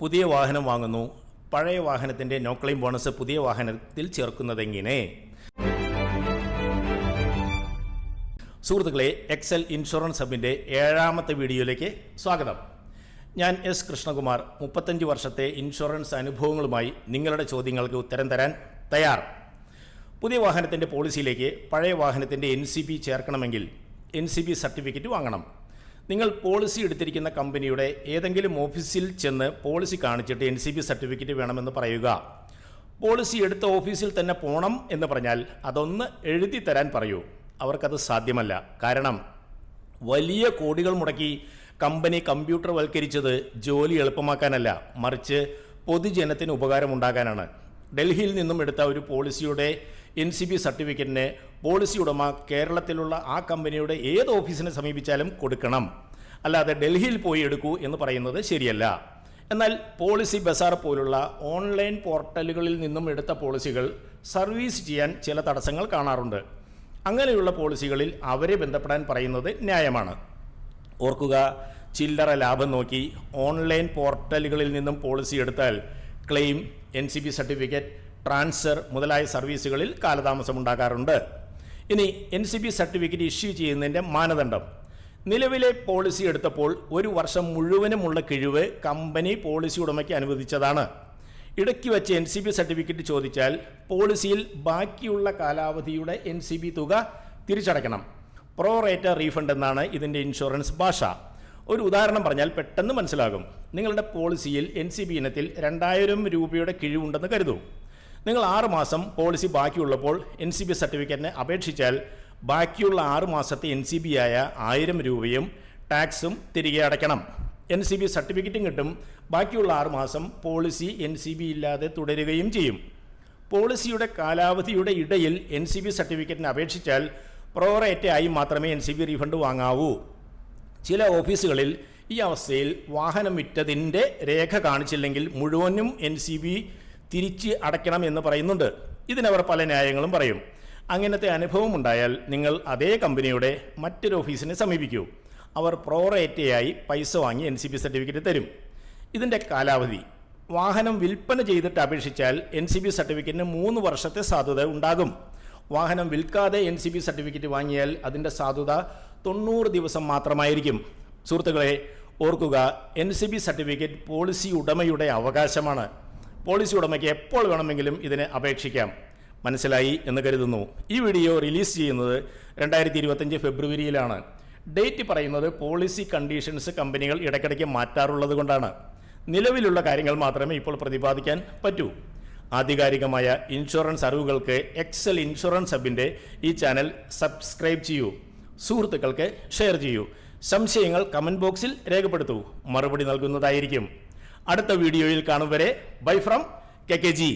പുതിയ വാഹനം വാങ്ങുന്നു. പഴയ വാഹനത്തിന്റെ നോ ക്ലെയിം ബോണസ് പുതിയ വാഹനത്തിൽ ചേർക്കുന്നതെങ്ങനെ സുഹൃത്തുക്കളെ എക്സൽ ഇൻഷുറൻസ് ഹബിന്റെ ഏഴാമത്തെ വീഡിയോയിലേക്ക് സ്വാഗതം. ഞാൻ എസ് കൃഷ്ണകുമാർ. മുപ്പത്തഞ്ച് വർഷത്തെ ഇൻഷുറൻസ് അനുഭവങ്ങളുമായി നിങ്ങളുടെ ചോദ്യങ്ങൾക്ക് ഉത്തരം തരാൻ തയ്യാർ. പുതിയ വാഹനത്തിന്റെ പോളിസിയിലേക്ക് പഴയ വാഹനത്തിന്റെ എൻ സി ബി ചേർക്കണമെങ്കിൽ എൻ സി ബി സർട്ടിഫിക്കറ്റ് വാങ്ങണം. നിങ്ങൾ പോളിസി എടുത്തിരിക്കുന്ന കമ്പനിയുടെ ഏതെങ്കിലും ഓഫീസിൽ ചെന്ന് പോളിസി കാണിച്ചിട്ട് എൻ സി ബി സർട്ടിഫിക്കറ്റ് വേണമെന്ന് പറയുക. പോളിസി എടുത്ത ഓഫീസിൽ തന്നെ പോകണം എന്ന് പറഞ്ഞാൽ അതൊന്ന് എഴുതി തരാൻ പറയൂ. അവർക്കത് സാധ്യമല്ല. കാരണം വലിയ കോടികൾ മുടക്കി കമ്പനി കമ്പ്യൂട്ടർ വൽക്കരിച്ചത് ജോലി എളുപ്പമാക്കാനല്ല. മറിച്ച് പൊതുജനത്തിന് ഉപകാരമുണ്ടാകാനാണ്. ഡൽഹിയിൽ നിന്നും എടുത്ത ഒരു പോളിസിയുടെ എൻ സി ബി സർട്ടിഫിക്കറ്റിന് പോളിസി ഉടമ കേരളത്തിലുള്ള ആ കമ്പനിയുടെ ഏത് ഓഫീസിനെ സമീപിച്ചാലും കൊടുക്കണം. അല്ലാതെ ഡൽഹിയിൽ പോയി എടുക്കൂ എന്ന് പറയുന്നത് ശരിയല്ല. എന്നാൽ പോളിസി ബസാർ പോലുള്ള ഓൺലൈൻ പോർട്ടലുകളിൽ നിന്നും എടുത്ത പോളിസികൾ സർവീസ് ചെയ്യാൻ ചില തടസ്സങ്ങൾ കാണാറുണ്ട്. അങ്ങനെയുള്ള പോളിസികളിൽ അവരെ ബന്ധപ്പെടാൻ പറയുന്നത് ന്യായമാണ്. ഓർക്കുക ചില്ലറ ലാഭം നോക്കി ഓൺലൈൻ പോർട്ടലുകളിൽ നിന്നും പോളിസി എടുത്താൽ claim N C B certificate transfer മുതലായ സർവീസുകളിൽ കാലതാമസം ഉണ്ടാകാറുണ്ട്. ഇനി N C B certificate issue ചെയ്യുന്നതിന്റെ മാനദണ്ഡം. നിലവിലെ പോളിസി എടുത്തപ്പോൾ ഒരു വർഷം മുഴുവനുമുള്ള കിഴിവ് കമ്പനി പോളിസി ഉടമയ്ക്ക് അനുവദിച്ചതാണ്. ഇടയ്ക്ക് വെച്ച് എൻ സി ബി സർട്ടിഫിക്കറ്റ് ചോദിച്ചാൽ പോളിസിയിൽ ബാക്കിയുള്ള കാലാവധിയുടെ എൻ സി ബി തുക തിരിച്ചടയ്ക്കണം. പ്രോറേറ്റ റീഫണ്ട് എന്നാണ് ഇതിന്റെ ഇൻഷുറൻസ് ഭാഷ. ഒരു ഉദാഹരണം പറഞ്ഞാൽ പെട്ടെന്ന് മനസ്സിലാകും. നിങ്ങളുടെ പോളിസിയിൽ എൻ സി ബി ഇനത്തിൽ രണ്ടായിരം രൂപയുടെ കിഴിവുണ്ടെന്ന് കരുതൂ. നിങ്ങൾ ആറ് മാസം പോളിസി ബാക്കിയുള്ളപ്പോൾ എൻ സി ബി സർട്ടിഫിക്കറ്റിന് അപേക്ഷിച്ചാൽ ബാക്കിയുള്ള ആറ് മാസത്തെ എൻ സി ബി ആയ ആയിരം രൂപയും ടാക്സും തിരികെ അടയ്ക്കണം. എൻ സി ബി സർട്ടിഫിക്കറ്റും കിട്ടും. ബാക്കിയുള്ള ആറ് മാസം പോളിസി എൻ സി ബി ഇല്ലാതെ തുടരുകയും ചെയ്യും. പോളിസിയുടെ കാലാവധിയുടെ ഇടയിൽ എൻ സി ബി സർട്ടിഫിക്കറ്റിന് അപേക്ഷിച്ചാൽ പ്രോറേറ്റയായി മാത്രമേ എൻ സി ബി റീഫണ്ട് വാങ്ങാവൂ. ചില ഓഫീസുകളിൽ ഈ അവസ്ഥയിൽ വാഹനം വിറ്റതിന്റെ രേഖ കാണിച്ചില്ലെങ്കിൽ മുഴുവനും എൻ സി ബി തിരിച്ച് അടയ്ക്കണം എന്ന് പറയുന്നുണ്ട്. ഇതിനവർ പല ന്യായങ്ങളും പറയും. അങ്ങനത്തെ അനുഭവം ഉണ്ടായാൽ നിങ്ങൾ അതേ കമ്പനിയുടെ മറ്റൊരു ഓഫീസിനെ സമീപിക്കൂ. അവർ പ്രോറേറ്റയായി പൈസ വാങ്ങി എൻ സി പി സർട്ടിഫിക്കറ്റ് തരും. ഇതിന്റെ കാലാവധി. വാഹനം വിൽപ്പന ചെയ്തിട്ട് അപേക്ഷിച്ചാൽ എൻ സി ബി സർട്ടിഫിക്കറ്റിന് മൂന്ന് വർഷത്തെ സാധുത ഉണ്ടാകും. വാഹനം വിൽക്കാതെ എൻ സി ബി സർട്ടിഫിക്കറ്റ് വാങ്ങിയാൽ അതിന്റെ സാധുത തൊണ്ണൂറ് ദിവസം മാത്രമായിരിക്കും. സുഹൃത്തുക്കളെ ഓർക്കുക N C P certificate policy ഉടമയുടെ അവകാശമാണ്. പോളിസി ഉടമയ്ക്ക് എപ്പോൾ വേണമെങ്കിലും ഇതിന് അപേക്ഷിക്കാം. മനസ്സിലായി എന്ന് കരുതുന്നു. ഈ വീഡിയോ റിലീസ് ചെയ്യുന്നത് രണ്ടായിരത്തി ഇരുപത്തഞ്ച് ഫെബ്രുവരിയിലാണ്. ഡേറ്റ് പറയുന്നത് പോളിസി കണ്ടീഷൻസ് കമ്പനികൾ ഇടയ്ക്കിടയ്ക്ക് മാറ്റാറുള്ളത് കൊണ്ടാണ്. നിലവിലുള്ള കാര്യങ്ങൾ മാത്രമേ ഇപ്പോൾ പ്രതിപാദിക്കാൻ പറ്റൂ. ആധികാരികമായ ഇൻഷുറൻസ് അറിവുകൾക്ക് എക്സൽ ഇൻഷുറൻസ് ഹബിന്റെ ഈ ചാനൽ സബ്സ്ക്രൈബ് ചെയ്യൂ. സുഹൃത്തുക്കൾക്ക് ഷെയർ ചെയ്യൂ. സംശയങ്ങൾ കമന്റ് ബോക്സിൽ രേഖപ്പെടുത്തൂ. മറുപടി നൽകുന്നതായിരിക്കും. അടുത്ത വീഡിയോയിൽ കാണും വരെ bye from K K G.